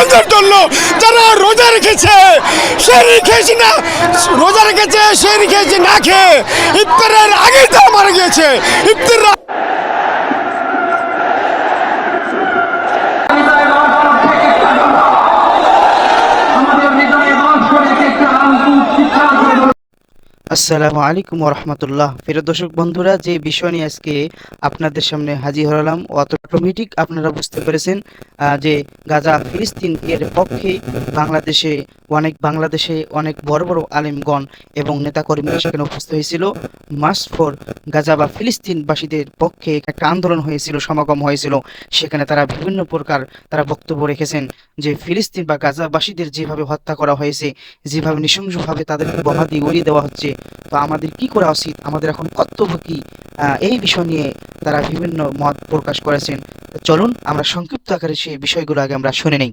বন্ধের জন্য যারা রোজা রেখেছে সে রেখেছে না, রোজা রেখেছে সে রেখেছে না খেয়ে ইফতারের আগেই তারা মারা গিয়েছে। ইফতার আমাদের হৃদয়ে বাস করে একটা আন্তরিক শিক্ষা করে আসসালামু আলাইকুম রহমতুল্লাহ ফেরত দর্শক বন্ধুরা, যে বিষয় নিয়ে আজকে আপনাদের সামনে হাজির হলাম অটোমেটিক আপনারা বুঝতে পেরেছেন যে গাজা ফিলিস্তিন এর পক্ষে বাংলাদেশে অনেক বাংলাদেশে অনেক বড় বড় আলেমগণ এবং নেতাকর্মীরা সেখানে উপস্থিত হয়েছিল। মাস ফর গাজা বা ফিলিস্তিনবাসীদের পক্ষে একটা আন্দোলন হয়েছিল, সমাগম হয়েছিল। সেখানে তারা বিভিন্ন প্রকার তারা বক্তব্য রেখেছেন যে ফিলিস্তিন বা গাজাবাসীদের যেভাবে হত্যা করা হয়েছে, যেভাবে নৃশংসভাবে তাদেরকে বোমা দিয়ে উড়িয়ে দেওয়া হচ্ছে, তো আমাদের কি করা উচিত? আমাদের এখন কর্তব্য কি? এই বিষয় নিয়ে তারা বিভিন্ন মত প্রকাশ করেছেন। চলুন আমরা সংক্ষিপ্ত আকারে সেই বিষয়গুলো আগে আমরা শুনে নেই।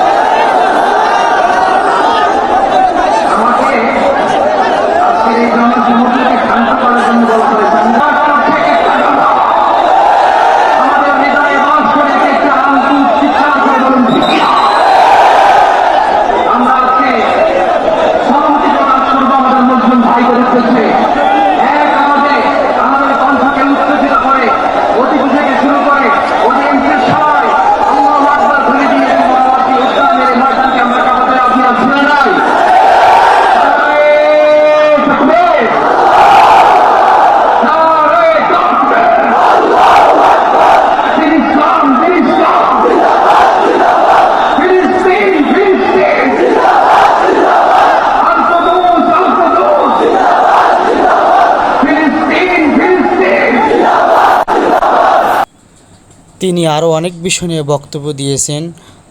তিনি আরও অনেক বিষয় নিয়ে বক্তব্য দিয়েছেন।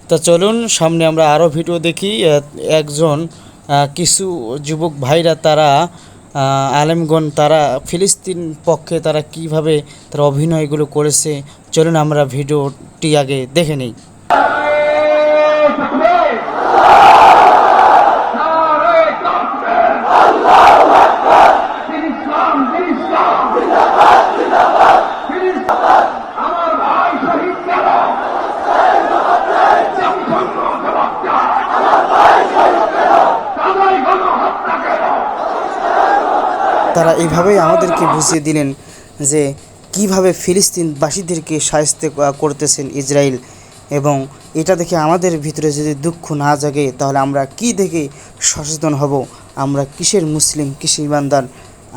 তা চলুন, সামনে আমরা আরও ভিডিও দেখি। একজন কিছু যুবক ভাইরা তারা আলেমগণ, তারা ফিলিস্তিন পক্ষে তারা কীভাবে তারা অভিনয়গুলো করেছে, চলুন আমরা ভিডিওটি আগে দেখে নিই। তারা এইভাবেই আমাদেরকে বুঝিয়ে দিলেন যে কীভাবে ফিলিস্তিনবাসীদেরকে সাহায্য করতেছেন ইসরায়েল। এবং এটা দেখে আমাদের ভিতরে যদি দুঃখ না জাগে তাহলে আমরা কি দেখে সচেতন হব? আমরা কিসের মুসলিম কিসের ইমানদার?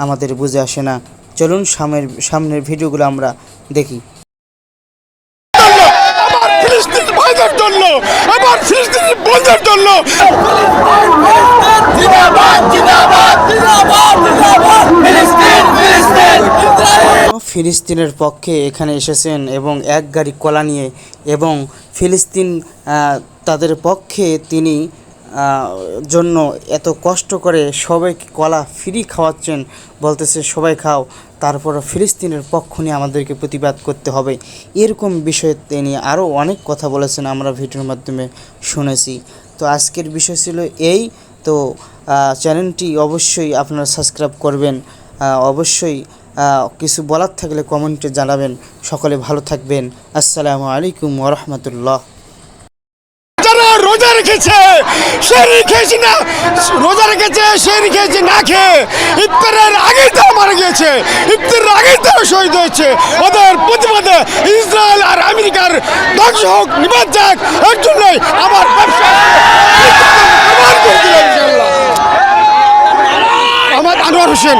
আমাদের বুঝে আসে না। চলুন সামনের সামনের ভিডিওগুলো আমরা দেখি। আমার বন্ধের জন্য ফিলিস্তিনের পক্ষে এখানে এসেছেন এবং এক গাড়ি কলা নিয়ে এবং ফিলিস্তিন তাদের পক্ষে তিনি জন্য এত কষ্ট করে সবাইকে কলা ফ্রি খাওয়াচ্ছেন, বলতেছে সবাই খাও তারপর ফিলিস্তিনের পক্ষ নিয়ে আমাদেরকে প্রতিবাদ করতে হবে। এরকম বিষয়ে তিনি আরও অনেক কথা বলেছেন আমরা ভিডিওর মাধ্যমে শুনেছি। তো আজকের বিষয় ছিল এই। তো চ্যানেলটি অবশ্যই আপনারা সাবস্ক্রাইব করবেন। অবশ্যই কিছু বলার থাকলে কমেন্টে জানাবেন। সকলে ভালো থাকবেন। আসসালামু আলাইকুম ওরহমতুল্লাহ রোজা রেখেছে সে রেখেছে না, রোজা রেখেছে সে রেখেছে না খেয়ে। ইফতারের আগেই তারা মারা গিয়েছে, ইফতারের আগেই তারা শহীদ হয়েছে। ওদের প্রতিবাদে ইসরায়েল আর আমেরিকার ধ্বংস হোক, নিবাদ যাক, এর জন্যই আমার ব্যবসা। আমার আনোয়ার হোসেন।